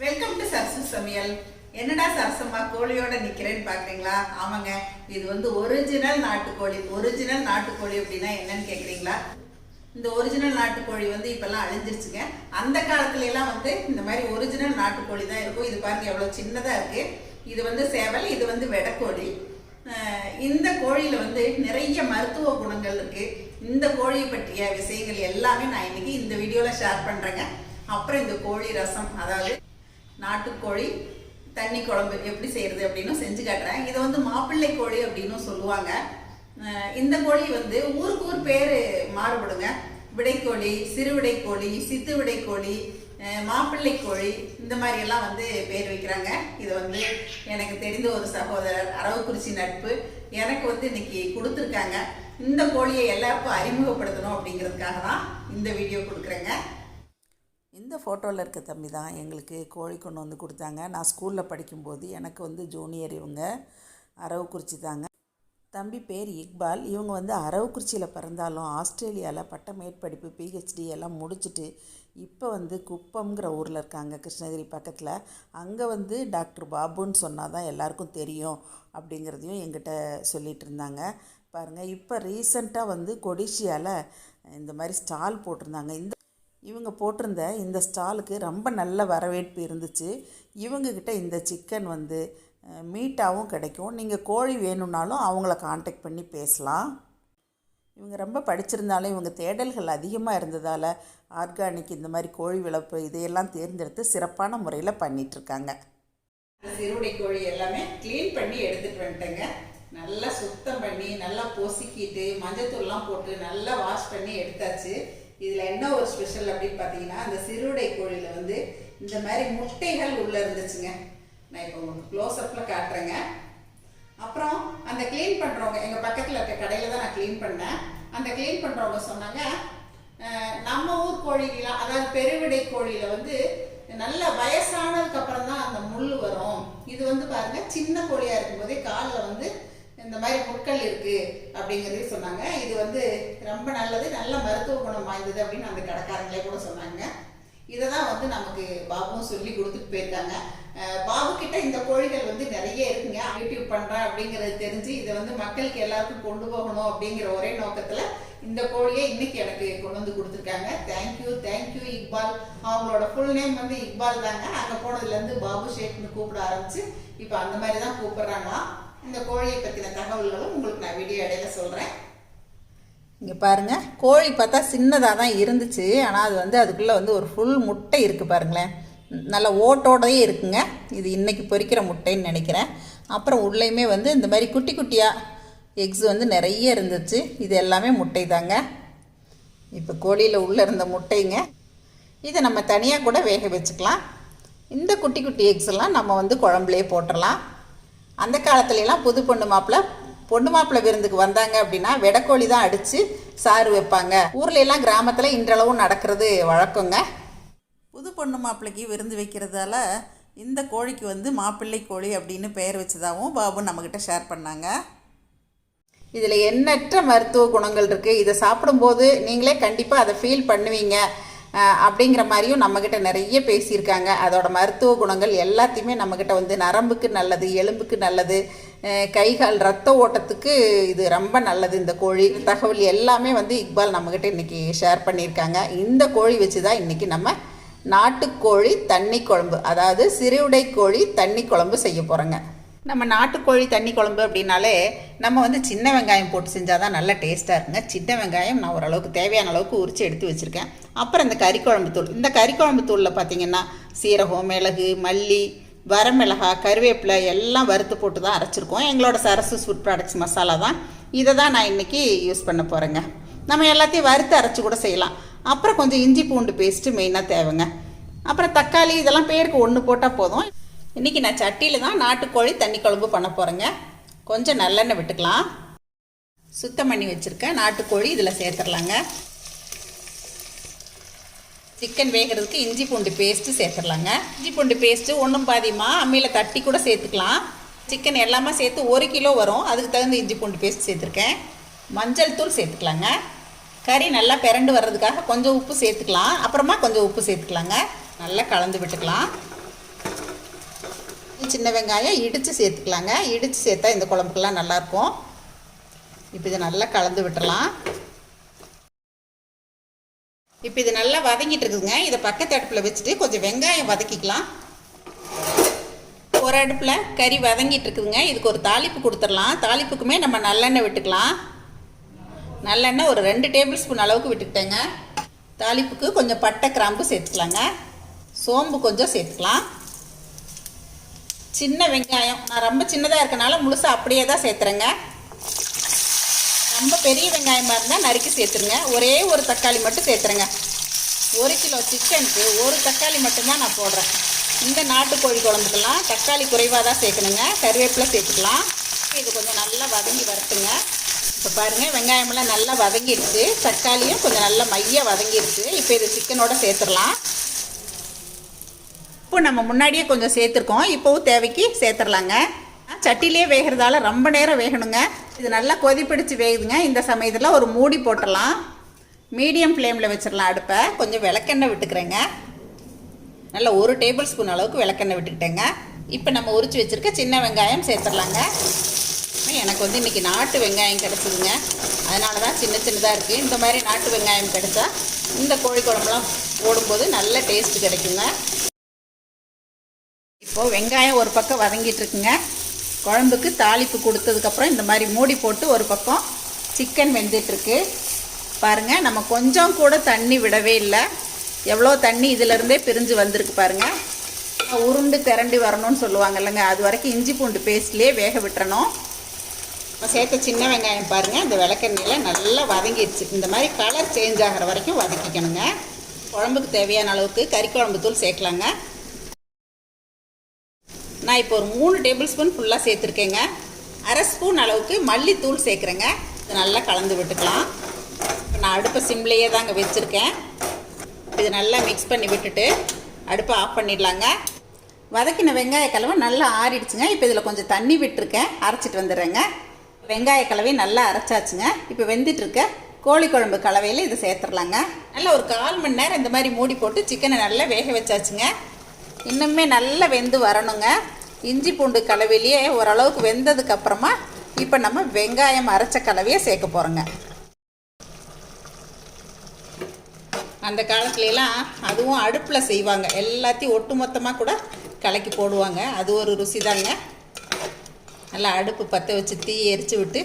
Welcome to Sarasu சமையல் என்னடா சரசம்மா கோழியோட நிக்கிறேன்னு பாக்குறீங்களா? ஆமாங்க இது வந்து ஒரிஜினல் நாட்டுக்கோழி. ஒரிஜினல் நாட்டுக்கோழி அப்படின்னா என்னன்னு கேக்குறீங்களா? இந்த ஒரிஜினல் நாட்டுக்கோழி வந்து இப்பெல்லாம் அழிஞ்சிருச்சுங்க. அந்த காலத்துல எல்லாம் வந்து இந்த மாதிரி ஒரிஜினல் நாட்டுக்கோழி தான் இருக்கும். இது பாருங்க எவ்வளவு சின்னதா இருக்கு. இது வந்து சேவல் இது வந்து வெடக்கோழி. இந்த கோழியில வந்து நிறைய மருத்துவ குணங்கள் இருக்கு. இந்த கோழியை பற்றிய விஷயங்கள் எல்லாமே நான் இன்னைக்கு இந்த வீடியோல ஷேர் பண்றேங்க. அப்புறம் இந்த கோழி ரசம் அதாவது நாட்டுக்கோழி தண்ணி குழம்பு எப்படி செய்யறது அப்படின்னு செஞ்சு காட்டுறேன். இதை வந்து மாப்பிள்ளை கோழி அப்படின்னு சொல்லுவாங்க. இந்த கோழி வந்து ஊருக்கு ஊர் பேர் மாறுபடுங்க. விடைக்கோழி சிறுவிடைக்கோழி சித்து விடைக்கோழி கோழி மாப்பிள்ளை கோழி இந்த மாதிரி எல்லாம் வந்து பேர் வைக்கிறாங்க. இது வந்து எனக்கு தெரிந்த ஒரு சகோதரர் அரவக்குறிச்சி நட்பு எனக்கு வந்து இன்னைக்கு கொடுத்துருக்காங்க. இந்த கோழியை எல்லாருக்கும் அறிமுகப்படுத்தணும் அப்படிங்கிறதுக்காக தான் இந்த வீடியோ கொடுக்குறேங்க. இந்த ஃபோட்டோவில் இருக்க தம்பி தான் எங்களுக்கு கோழி கொண்டு வந்து கொடுத்தாங்க. நான் ஸ்கூலில் படிக்கும்போது எனக்கு வந்து ஜூனியர் இவங்க அரவக்குறிச்சி தாங்க. தம்பி பேர் இக்பால். இவங்க வந்து அரவக்குறிச்சியில் பிறந்தாலும் ஆஸ்திரேலியாவில் பட்ட மேற்படிப்பு பிஹெச்டி எல்லாம் முடிச்சுட்டு இப்போ வந்து குப்பம்ங்கிற ஊரில் இருக்காங்க கிருஷ்ணகிரி பக்கத்தில். அங்கே வந்து டாக்டர் பாபுன்னு சொன்னால் தான் எல்லாருக்கும் தெரியும் அப்படிங்கிறதையும் எங்கிட்ட சொல்லிகிட்டு இருந்தாங்க. பாருங்கள் இப்போ ரீசண்டாக வந்து கொடிஷியாவில் இந்த மாதிரி ஸ்டால் போட்டிருந்தாங்க. இந்த இவங்க போட்டிருந்த இந்த ஸ்டாலுக்கு ரொம்ப நல்ல வரவேற்பு இருந்துச்சு. இவங்கக்கிட்ட இந்த சிக்கன் வந்து மீட்டாகவும் கிடைக்கும். நீங்கள் கோழி வேணும்னாலும் அவங்கள காண்டாக்ட் பண்ணி பேசலாம். இவங்க ரொம்ப படிச்சிருந்தாலும் இவங்க தேடல்கள் அதிகமாக இருந்ததால் ஆர்கானிக் இந்த மாதிரி கோழி வளர்ப்பு இதையெல்லாம் தேர்ந்தெடுத்து சிறப்பான முறையில் பண்ணிகிட்ருக்காங்க சிறுவடை கோழி எல்லாமே க்ளீன் பண்ணி எடுத்துகிட்டு வந்துட்டேங்க. நல்லா சுத்தம் பண்ணி நல்லா பொசுக்கிட்டு மஞ்சத்தூள்லாம் போட்டு நல்லா வாஷ் பண்ணி எடுத்தாச்சு. இதில் என்ன ஒரு ஸ்பெஷல் அப்படின்னு பார்த்தீங்கன்னா அந்த சிறுவிடை கோழியில் வந்து இந்த மாதிரி முட்டைகள் உள்ளே இருந்துச்சுங்க. நான் இப்போ உங்களுக்கு க்ளோஸ்அப்பில் காட்டுறேங்க. அப்புறம் அந்த க்ளீன் பண்ணுறவங்க எங்கள் பக்கத்தில் இருக்க கடையில் தான் நான் க்ளீன் பண்ணேன். அந்த க்ளீன் பண்ணுறவங்க சொன்னாங்க நம்ம ஊர் கோழிலாம் அதாவது பெருவிடை கோழியில் வந்து நல்ல வயசானதுக்கு அப்புறம் தான் அந்த முள் வரும். இது வந்து பாருங்கள் சின்ன கோழியாக இருக்கும்போதே காலில் வந்து இந்த மாதிரி முட்கள் இருக்கு அப்படிங்கிறதே சொன்னாங்க. இது வந்து ரொம்ப நல்லது நல்ல மருத்துவ குணம் வாய்ந்தது அப்படின்னு அந்த கடைக்காரங்களே கூட சொன்னாங்க. இதை தான் வந்து நமக்கு பாபுவும் சொல்லி கொடுத்துட்டு போயிருக்காங்க. பாபு கிட்ட இந்த கோழிகள் வந்து நிறைய இருக்குங்க. யூடியூப் பண்ணுறேன் அப்படிங்கிறது தெரிஞ்சு இதை வந்து மக்களுக்கு எல்லாருக்கும் கொண்டு போகணும் அப்படிங்கிற ஒரே நோக்கத்துல இந்த கோழியை இன்னைக்கு எனக்கு கொண்டு வந்து கொடுத்துருக்காங்க. Thank you thank you Iqbal. அவங்களோட ஃபுல் நேம் வந்து இக்பால் தாங்க. அங்கே போனதுலேருந்து பாபு ஷேக்னு கூப்பிட ஆரம்பிச்சு இப்போ அந்த மாதிரி தான் கூப்பிடுறாங்களாம். இந்த கோழியை பற்றின தகவல்களும் உங்களுக்கு நான் வீடியோ இடையில சொல்கிறேன் இங்கே பாருங்கள் கோழி பார்த்தா சின்னதாக தான் இருந்துச்சு. ஆனால் அது வந்து அதுக்குள்ளே வந்து ஒரு ஃபுல் முட்டை இருக்குது பாருங்களேன். நல்ல ஓட்டோடயே இருக்குங்க. இது இன்றைக்கி பொறிக்கிற முட்டைன்னு நினைக்கிறேன். அப்புறம் உள்ளேயுமே வந்து இந்த மாதிரி குட்டி குட்டியாக எக்ஸ் வந்து நிறைய இருந்துச்சு. இது எல்லாமே முட்டை தாங்க இப்போ கோழியில் உள்ளே இருந்த முட்டைங்க. இதை நம்ம தனியாக கூட வேக வச்சுக்கலாம். இந்த குட்டி குட்டி எக்ஸ் எல்லாம் நம்ம வந்து குழம்புலேயே போட்டுடலாம் அந்த காலத்துலலாம் புது பொண்ணு மாப்பிள்ளை பொண்ணு மாப்பிள்ளை விருந்துக்கு வந்தாங்க அப்படின்னா வெடக்கோழி தான் அடித்து சாறு வைப்பாங்க. ஊர்ல எல்லாம் கிராமத்தில் இன்றளவும் நடக்கிறது வழக்கங்க. புது பொண்ணு மாப்பிள்ளைக்கு விருந்து வைக்கிறதால இந்த கோழிக்கு வந்து மாப்பிள்ளை கோழி அப்படின்னு பெயர் வச்சதாகவும் பாபு நம்மக்கிட்ட ஷேர் பண்ணாங்க. இதில் எண்ணற்ற மருத்துவ குணங்கள் இருக்குது இதை சாப்பிடும்போது நீங்களே கண்டிப்பாக அதை ஃபீல் பண்ணுவீங்க. அப்படிங்கிற மாதிரியும் நம்மக்கிட்ட நிறைய பேசியிருக்காங்க. அதோட மருத்துவ குணங்கள் எல்லாத்தையுமே நம்மக்கிட்ட வந்து நரம்புக்கு நல்லது எலும்புக்கு நல்லது கைகால் கை கால் ரத்த ஓட்டத்துக்கு இது ரொம்ப நல்லது. இந்த கோழி தகவல் எல்லாமே வந்து இக்பால் நம்மக்கிட்ட இன்றைக்கி ஷேர் பண்ணியிருக்காங்க. இந்த கோழி வச்சு தான் இன்றைக்கி நம்ம நாட்டுக்கோழி தண்ணி குழம்பு அதாவது சிறுவிடை கோழி தண்ணி குழம்பு செய்ய போகிறோங்க நம்ம நாட்டுக்கோழி தண்ணி குழம்பு அப்படின்னாலே நம்ம வந்து சின்ன வெங்காயம் போட்டு செஞ்சால் தான் நல்லா டேஸ்ட்டாக இருக்குங்க. சின்ன வெங்காயம் நான் ஓரளவுக்கு தேவையான அளவுக்கு உரித்து எடுத்து வச்சுருக்கேன். அப்புறம் இந்த கறிக்குழம்பு தூள். இந்த கறிக்குழம்பு தூளில் பார்த்தீங்கன்னா சீரகம் மிளகு மல்லி வரமிளகா கருவேப்பிலை எல்லாம் வறுத்து போட்டு தான் அரைச்சிருக்கோம். எங்களோட சரசு ஃபுட் ப்ராடக்ட்ஸ் மசாலா தான். இதை தான் நான் இன்றைக்கி யூஸ் பண்ண போகிறேங்க நம்ம எல்லாத்தையும் வறுத்து அரைச்சி கூட செய்யலாம். அப்புறம் கொஞ்சம் இஞ்சி பூண்டு பேஸ்ட்டு மெயினாக தேவைங்க. அப்புறம் தக்காளி இதெல்லாம் பேருக்கு ஒன்று போட்டால் போதும். இன்றைக்கி நான் சட்டியில் தான் நாட்டுக்கோழி தண்ணி குழம்பு பண்ண போகிறேங்க கொஞ்சம் நல்லெண்ணெய் விட்டுக்கலாம். சுத்தம் பண்ணி வச்சுருக்கேன் நாட்டுக்கோழி இதில் சேர்த்துடலாங்க. சிக்கன் வேகிறதுக்கு இஞ்சி பூண்டு பேஸ்ட்டு சேர்த்துடலாங்க. இஞ்சி பூண்டு பேஸ்ட்டு ஒன்றும் பாதியமாக அம்மியில் தட்டி கூட சேர்த்துக்கலாம். சிக்கன் எல்லாமே சேர்த்து ஒரு கிலோ வரும். அதுக்கு தகுந்த இஞ்சி பூண்டு பேஸ்ட் சேர்த்துருக்கேன். மஞ்சள் தூள் சேர்த்துக்கலாங்க. கறி நல்லா பிறண்டு வர்றதுக்காக கொஞ்சம் உப்பு சேர்த்துக்கலாம். அப்புறமா கொஞ்சம் உப்பு சேர்த்துக்கலாங்க. நல்லா கலந்து விட்டுக்கலாம். சின்ன வெங்காயம் இடித்து சேர்த்துக்கலாங்க. இடித்து சேர்த்தா இந்த குழம்புக்கெல்லாம் நல்லாயிருக்கும். இப்போ இதை நல்லா கலந்து விட்டுறலாம் இப்போ இது நல்லா வதங்கிட்டு இருக்குதுங்க. இதை பக்கத்து அடுப்பில் வச்சுட்டு கொஞ்சம் வெங்காயம் வதக்கிக்கலாம். ஒரு அடுப்பில் கறி வதங்கிட்டு இருக்குதுங்க. இதுக்கு ஒரு தாளிப்பு கொடுத்துடலாம். தாளிப்புக்குமே நம்ம நல்லெண்ணெய் விட்டுக்கலாம். நல்லெண்ணெய் ஒரு ரெண்டு டேபிள் ஸ்பூன் அளவுக்கு விட்டுக்கிட்டேங்க. தாளிப்புக்கு கொஞ்சம் பட்டை கிராம்பு சேர்த்துக்கலாங்க. சோம்பு கொஞ்சம் சேர்த்துக்கலாம். சின்ன வெங்காயம். நான் ரொம்ப சின்னதாக இருக்கனால முழுசாக அப்படியே தான் சேர்த்துறேங்க. ரொம்ப பெரிய வெங்காயமாக இருந்தால் நறுக்கி சேர்த்துருங்க. ஒரே ஒரு தக்காளி மட்டும் சேர்த்துறேங்க. ஒரு கிலோ சிக்கனுக்கு ஒரு தக்காளி மட்டும்தான் நான் போடுறேன். இந்த நாட்டுக்கோழி குழம்புக்கெல்லாம் தக்காளி குறைவாக தான் சேர்க்கணுங்க. கருவேப்பிலை சேர்த்துக்கலாம். இது கொஞ்சம் நல்லா வதங்கி வரட்டுங்க. இப்போ பாருங்கள் வெங்காயமெல்லாம் நல்லா வதங்கிடுச்சு. தக்காளியும் கொஞ்சம் நல்லா மையாக வதங்கிடுச்சு. இப்போ இது சிக்கனோட சேர்த்துடலாம். உப்பு நம்ம முன்னாடியே கொஞ்சம் சேர்த்துருக்கோம். இப்போவும் தேவைக்கு சேர்த்துடலாங்க சட்டிலே வேகிறதால ரொம்ப நேரம் வேகணுங்க. இது நல்லா கொதிப்பிடிச்சு வேகுதுங்க. இந்த சமயத்தில் ஒரு மூடி போட்டுடலாம் மீடியம் ஃப்ளேமில் வச்சிடலாம் அடுப்பை. கொஞ்சம் விளக்கெண்ணெய் விட்டுக்கிறேங்க. நல்லா ஒரு டேபிள் ஸ்பூன் அளவுக்கு விளக்கெண்ணெய் விட்டுக்கிட்டேங்க. இப்போ நம்ம உரிச்சு வச்சுருக்க சின்ன வெங்காயம் சேர்த்துடலாங்க எனக்கு வந்து இன்றைக்கி நாட்டு வெங்காயம் கிடச்சிதுங்க. அதனால தான் சின்ன சின்னதாக இருக்குது இந்த மாதிரி நாட்டு வெங்காயம் கிடைச்சா இந்த கோழி குழம்புலாம் போடும்போது நல்ல டேஸ்ட் கிடைக்குங்க. இப்போது வெங்காயம் ஒரு பக்கம் வதங்கிட்டு இருக்குங்க குழம்புக்கு தாளிப்பு கொடுத்ததுக்கப்புறம் இந்த மாதிரி மூடி போட்டு ஒரு பக்கம் சிக்கன் வெந்துட்டுருக்கு. பாருங்கள் நம்ம கொஞ்சம் கூட தண்ணி விடவே இல்லை. எவ்வளோ தண்ணி இதிலருந்தே பிரிஞ்சு வந்திருக்கு பாருங்கள் உருண்டு திரண்டு வரணும்னு சொல்லுவாங்க இல்லைங்க. அது வரைக்கும் இஞ்சி பூண்டு பேஸ்ட்லேயே வேக விட்டுறணும். இப்போ சேர்த்த சின்ன வெங்காயம் பாருங்கள் இந்த விளக்கெண்ணெயில் நல்லா வதங்கிடுச்சு இந்த மாதிரி கலர் சேஞ்ச் ஆகிற வரைக்கும் வதக்கிக்கணுங்க. குழம்புக்கு தேவையான அளவுக்கு கறி குழம்பு தூள் சேர்க்கலாங்க. நான் இப்போ ஒரு மூணு டேபிள் ஸ்பூன் ஃபுல்லாக சேர்த்துருக்கேங்க. அரை ஸ்பூன் அளவுக்கு மல்லித்தூள் சேர்க்குறேங்க. இது நல்லா கலந்து விட்டுக்கலாம். இப்போ நான் அடுப்பை சிம்லேயே தாங்க வச்சுருக்கேன். இது நல்லா மிக்ஸ் பண்ணி விட்டுட்டு அடுப்பை ஆஃப் பண்ணிடலாங்க. வதக்கின வெங்காய கலவை நல்லா ஆறிடுச்சுங்க. இப்போ இதில் கொஞ்சம் தண்ணி விட்டுருக்கேன். அரைச்சிட்டு வந்துடுறேங்க. வெங்காய கலவை நல்லா அரைச்சாச்சுங்க. இப்போ வெந்துட்டுருக்க கோழி குழம்பு கலவையில் இதை சேர்த்துடலாங்க. நல்லா ஒரு கால் மணி நேரம் இந்த மாதிரி மூடி போட்டு சிக்கனை நல்லா வேக வச்சாச்சுங்க. இன்னுமே நல்லா வெந்து வரணுங்க. இஞ்சி பூண்டு கலவையிலேயே ஓரளவுக்கு வெந்ததுக்கு அப்புறமா இப்போ நம்ம வெங்காயம் அரைச்ச கலவையை சேர்க்க போகிறோங்க அந்த காலத்துலலாம் அதுவும் அடுப்பில் செய்வாங்க. எல்லாத்தையும் ஒட்டு மொத்தமாக கூட கலக்கி போடுவாங்க. அது ஒரு ருசி தாங்க. நல்லா அடுப்பு பற்ற வச்சு தீ எரிச்சு விட்டு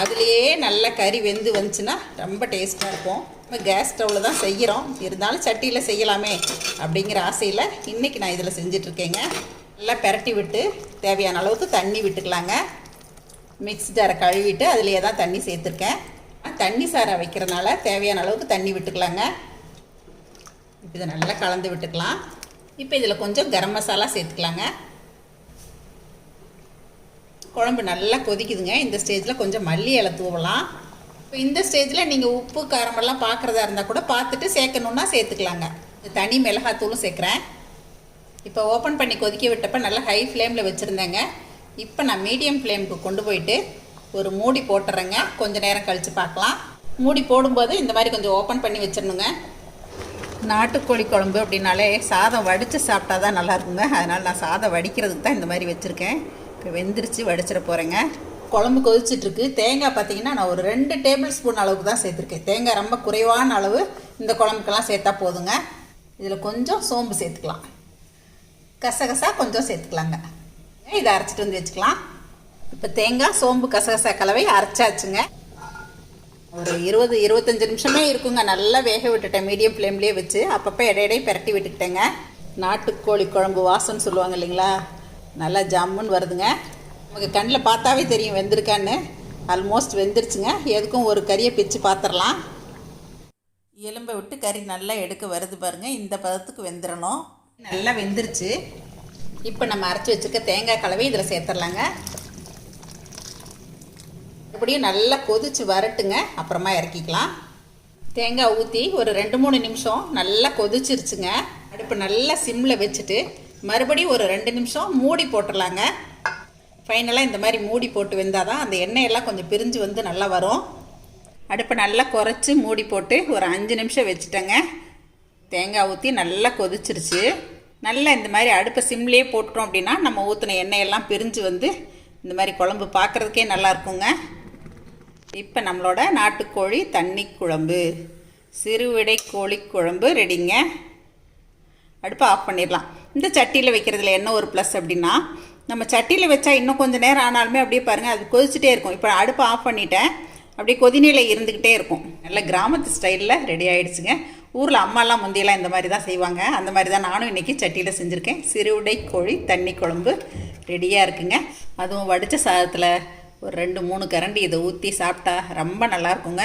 அதுலேயே நல்லா கறி வெந்து வந்துச்சுன்னா ரொம்ப டேஸ்ட்டாக இருக்கும். நம்ம கேஸ் ஸ்டவ்வில் தான் செய்கிறோம் இருந்தாலும் சட்டியில் செய்யலாமே அப்படிங்கிற ஆசையில் இன்றைக்கி நான் இதில் செஞ்சிட்ருக்கேங்க நல்லா பெரட்டி விட்டு தேவையான அளவுக்கு தண்ணி விட்டுக்கலாங்க. மிக்ஸ் ஜாரை கழுவிட்டு அதுலேயே தான் தண்ணி சேர்த்துருக்கேன். தண்ணி சாரை வைக்கிறனால தேவையான அளவுக்கு தண்ணி விட்டுக்கலாங்க. இப்போ இதை நல்லா கலந்து விட்டுக்கலாம். இப்போ இதில் கொஞ்சம் கரம் மசாலா சேர்த்துக்கலாங்க. குழம்பு நல்லா கொதிக்குதுங்க. இந்த ஸ்டேஜில் கொஞ்சம் மல்லி இலை தூவலாம். இப்போ இந்த ஸ்டேஜில் நீங்கள் உப்பு காரமெல்லாம் பார்க்குறதா இருந்தால் கூட பார்த்துட்டு சேர்க்கணுன்னா சேர்த்துக்கலாங்க. தனி மிளகாத்தூளும் சேர்க்குறேன். இப்போ ஓப்பன் பண்ணி கொதிக்க விட்டப்ப நல்லா ஹை ஃப்ளேமில் வச்சுருந்தேங்க. இப்போ நான் மீடியம் ஃப்ளேமுக்கு கொண்டு போயிட்டு ஒரு மூடி போட்டுறேங்க. கொஞ்சம் நேரம் கழித்து பார்க்கலாம். மூடி போடும்போது இந்த மாதிரி கொஞ்சம் ஓப்பன் பண்ணி வச்சிடணுங்க. நாட்டுக்கோழி குழம்பு அப்படின்னாலே சாதம் வடித்து சாப்பிட்டா தான் நல்லா இருக்குங்க. அதனால் நான் சாதம் வடிக்கிறதுக்கு தான் இந்த மாதிரி வச்சுருக்கேன். இப்போ வெந்திரிச்சு வடிச்சிட போகிறேங்க குழம்பு கொதிச்சிட்ருக்கு தேங்காய் பார்த்தீங்கன்னா நான் ஒரு ரெண்டு டேபிள் ஸ்பூன் அளவுக்கு தான் சேர்த்துருக்கேன். தேங்காய் ரொம்ப குறைவான அளவு இந்த குழம்புக்கெல்லாம் சேர்த்தா போதுங்க. இதில் கொஞ்சம் சோம்பு சேர்த்துக்கலாம். கசகசா கொஞ்சம் சேர்த்துக்கலாங்க. இதை அரைச்சிட்டு வந்து வச்சுக்கலாம். இப்போ தேங்காய் சோம்பு கசகசா கலவை அரைச்சாச்சுங்க. ஒரு இருபது இருபத்தஞ்சி நிமிஷமே இருக்குங்க. நல்லா வேக விட்டுட்டேன். மீடியம் ஃப்ளேம்லேயே வச்சு அப்பப்போ இடையிடையே பிரட்டி விட்டுக்கிட்டேங்க. நாட்டுக்கோழி குழம்பு வாசம்னு சொல்லுவாங்க இல்லைங்களா? நல்லா ஜம்முன்னு வருதுங்க. நமக்கு கண்ணில் பார்த்தாவே தெரியும் வெந்திருக்கான்னு. ஆல்மோஸ்ட் வெந்துருச்சுங்க. எதுக்கும் ஒரு கறியை பிச்சு பார்த்துடலாம் எலும்பை விட்டு கறி நல்லா எடுக்க வருது பாருங்கள் இந்த பதத்துக்கு வெந்துடணும் நல்லா வெந்துருச்சு. இப்போ நம்ம அரைச்சி வச்சுருக்க தேங்காய் கலவை இதில் சேர்த்துடலாங்க. மறுபடியும் நல்லா கொதிச்சு வரட்டுங்க. அப்புறமா இறக்கிக்கலாம். தேங்காய் ஊற்றி ஒரு ரெண்டு மூணு நிமிஷம் நல்லா கொதிச்சிருச்சுங்க. அடுப்பு நல்லா சிம்மில் வச்சுட்டு மறுபடியும் ஒரு ரெண்டு நிமிஷம் மூடி போட்டுடலாங்க. ஃபைனலாக இந்த மாதிரி மூடி போட்டு வெந்தால் தான் அந்த எண்ணெயெல்லாம் கொஞ்சம் பிரிஞ்சு வந்து நல்லா வரும். அடுப்பை நல்லா குறைச்சி மூடி போட்டு ஒரு அஞ்சு நிமிஷம் வச்சுட்டேங்க. தேங்காய் ஊற்றி நல்லா கொதிச்சிருச்சு. நல்லா இந்த மாதிரி அடுப்பை சிம்லேயே போட்டுட்டோம் அப்படின்னா நம்ம ஊற்றின எண்ணெயெல்லாம் பிரிஞ்சு வந்து இந்த மாதிரி குழம்பு பார்க்குறதுக்கே நல்லா இருக்குங்க. இப்போ நம்மளோட நாட்டுக்கோழி தண்ணி குழம்பு. சிறுவிடை கோழி குழம்பு ரெடிங்க. அடுப்பை ஆஃப் பண்ணிடலாம். இந்த சட்டியில் வைக்கிறதுல என்ன ஒரு ப்ளஸ் அப்படின்னா நம்ம சட்டியில் வச்சா இன்னும் கொஞ்சம் நேரம் ஆனாலுமே அப்படியே பாருங்கள் அது கொதிச்சுட்டே இருக்கும். இப்போ அடுப்பை ஆஃப் பண்ணிட்டேன். அப்படியே கொதிநிலை இருந்துக்கிட்டே இருக்கும். நல்ல கிராமத்து ஸ்டைலில் ரெடி ஆகிடுச்சுங்க ஊரில் அம்மாலாம் முந்தியெல்லாம் இந்த மாதிரி தான் செய்வாங்க. அந்த மாதிரி தான் நானும் இன்றைக்கி சட்டியில் செஞ்சுருக்கேன். சிறுவிடை கோழி தண்ணி குழம்பு ரெடியாக இருக்குங்க. அதுவும் வடித்த சாதத்தில் ஒரு ரெண்டு மூணு கரண்டி இதை ஊற்றி சாப்பிட்டா ரொம்ப நல்லா இருக்குங்க.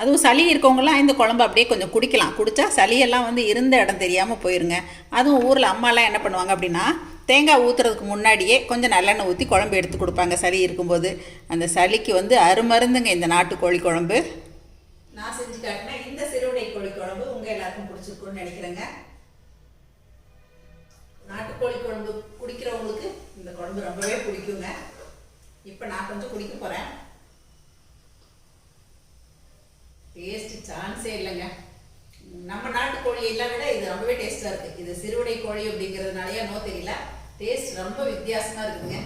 அதுவும் சளி இருக்கவங்களாம் இந்த குழம்பு அப்படியே கொஞ்சம் குடிக்கலாம். குடித்தா சளியெல்லாம் வந்து இருந்த இடம் தெரியாமல் போயிருங்க. அதுவும் ஊரில் அம்மாலாம் என்ன பண்ணுவாங்க அப்படின்னா தேங்காய் ஊற்றுறதுக்கு முன்னாடியே கொஞ்சம் நல்லெண்ணெய் ஊற்றி குழம்பு எடுத்து கொடுப்பாங்க. சளி இருக்கும்போது அந்த சளிக்கு வந்து அருமருந்துங்க இந்த நாட்டுக்கோழி குழம்பு. நான் செஞ்சு காட்டினேன் இந்த சிறுவிடை கோழி குழம்பு உங்கள் எல்லாருக்கும் பிடிச்சிருக்கும்னு நாட்டுக்கோழி குழம்பு குடிக்கிறவங்களுக்கு இந்த குழம்பு ரொம்பவே பிடிக்குங்க. இப்போ நான் கொஞ்சம் குடிக்க போகிறேன் டேஸ்ட் சான்ஸே இல்லைங்க. நம்ம நாட்டு கோழி எல்லாம் விட இது ரொம்பவே டேஸ்ட்டாக இருக்குது இது சிறுவடை கோழி அப்படிங்கிறதுனாலயே நோ தெரியல. டேஸ்ட் ரொம்ப வித்தியாசமாக இருக்குங்க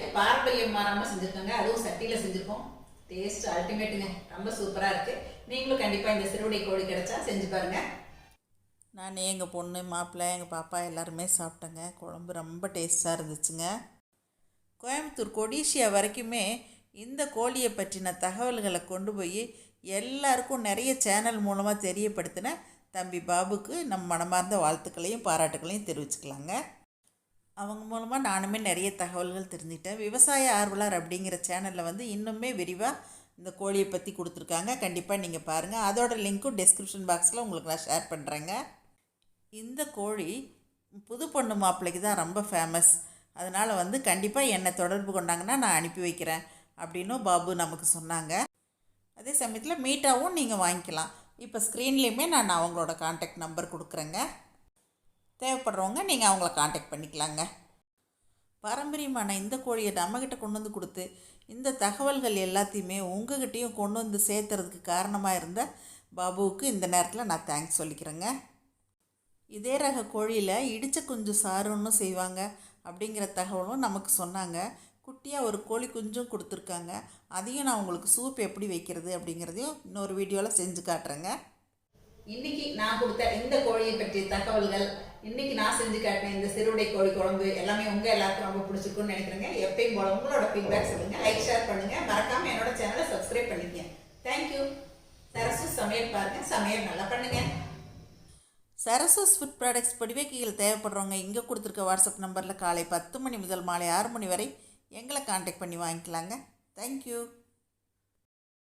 ஏன் பாரம்பரியம் மாறாமல் செஞ்சுருக்காங்க? அதுவும் சட்டியில் செஞ்சுருக்கோம் டேஸ்ட் அல்டிமேட்டுங்க ரொம்ப சூப்பராக இருக்குது நீங்களும் கண்டிப்பாக இந்த சிறுவடை கோழி கிடைச்சா செஞ்சு பாருங்கள் நான் எங்கள் பொண்ணு மாப்பிள்ளை எங்கள் பாப்பா எல்லாருமே சாப்பிட்டேங்க. குழம்பு ரொம்ப டேஸ்ட்டாக இருந்துச்சுங்க. கோயம்புத்தூர் கொடிஷியா வரைக்குமே இந்த கோழியை பற்றின தகவல்களை கொண்டு போய் எல்லாருக்கும் நிறைய சேனல் மூலமாக தெரியப்படுத்தின தம்பி பாபுக்கு நம் மனமார்ந்த வாழ்த்துக்களையும் பாராட்டுகளையும் தெரிவிச்சுக்கலாங்க. அவங்க மூலமாக நானுமே நிறைய தகவல்கள் தெரிஞ்சுக்கிட்டேன். விவசாய ஆர்வலர் அப்படிங்கிற சேனலில் வந்து இன்னுமே விரிவாக இந்த கோழியை பற்றி கொடுத்துருக்காங்க. கண்டிப்பாக நீங்கள் பாருங்கள் அதோட லிங்க்கும் டிஸ்கிரிப்ஷன் பாக்ஸில் உங்களுக்கு நான் ஷேர் பண்ணுறேங்க இந்த கோழி புது பொண்ணு மாப்பிள்ளைக்கு தான் ரொம்ப ஃபேமஸ் அதனால் வந்து கண்டிப்பாக என்னை தொடர்பு கொண்டாங்கன்னா நான் அனுப்பி வைக்கிறேன் அப்படின்னும் பாபு நமக்கு சொன்னாங்க. அதே சமயத்தில் மீட்டாவும் நீங்கள் வாங்கிக்கலாம். இப்போ ஸ்க்ரீன்லேயுமே நான் அவங்களோட காண்டாக்ட் நம்பர் கொடுக்குறேங்க. தேவைப்படுறவங்க நீங்கள் அவங்கள காண்டாக்ட் பண்ணிக்கலாங்க. பாரம்பரியமான இந்த கோழியை நம்மக்கிட்ட கொண்டு வந்து கொடுத்து இந்த தகவல்கள் எல்லாத்தையுமே உங்ககிட்டயும் கொண்டு வந்து சேர்த்துறதுக்கு காரணமாக இருந்த பாபுவுக்கு இந்த நேரத்தில் நான் தேங்க்ஸ் சொல்லிக்கிறேங்க. இதே ரக கோழியில் இடித்த குஞ்சு சாருன்னு செய்வாங்க அப்படிங்கிற தகவலும் நமக்கு சொன்னாங்க. குட்டியாக ஒரு கோழி குஞ்சும் கொடுத்துருக்காங்க. அதையும் நான் உங்களுக்கு சூப் எப்படி வைக்கிறது அப்படிங்கிறதையும் இன்னொரு வீடியோவில் செஞ்சு காட்டுறேங்க. இன்றைக்கி நான் கொடுத்த இந்த கோழியை பற்றிய தகவல்கள் இன்றைக்கி நான் செஞ்சு காட்டின இந்த சிறுவிடை கோழி குழம்பு எல்லாமே உங்கள் எல்லாருக்கும் ரொம்ப பிடிச்சிருக்குன்னு நினைக்கிறேங்க. எப்பயும் போல உங்களோட ஃபீட்பேக் சொல்லுங்கள் லைக் ஷேர் பண்ணுங்கள் மறக்காம என்னோட சேனலை சப்ஸ்கிரைப் பண்ணிக்கங்க. தேங்க்யூ சரசு சமையல் பாருங்கள் சமையல் நல்லா பண்ணுங்கள் சரசஸ் ஃபுட் ப்ராடக்ட்ஸ் படிவேக்கிகள் தேவைப்படுறவங்க இங்கே கொடுத்துருக்க வாட்ஸ்அப் நம்பரில் காலை பத்து மணி முதல் மாலை ஆறு மணி வரை எங்களை காண்டாக்ட் பண்ணி வாங்கிக்கலாங்க. தேங்க்யூ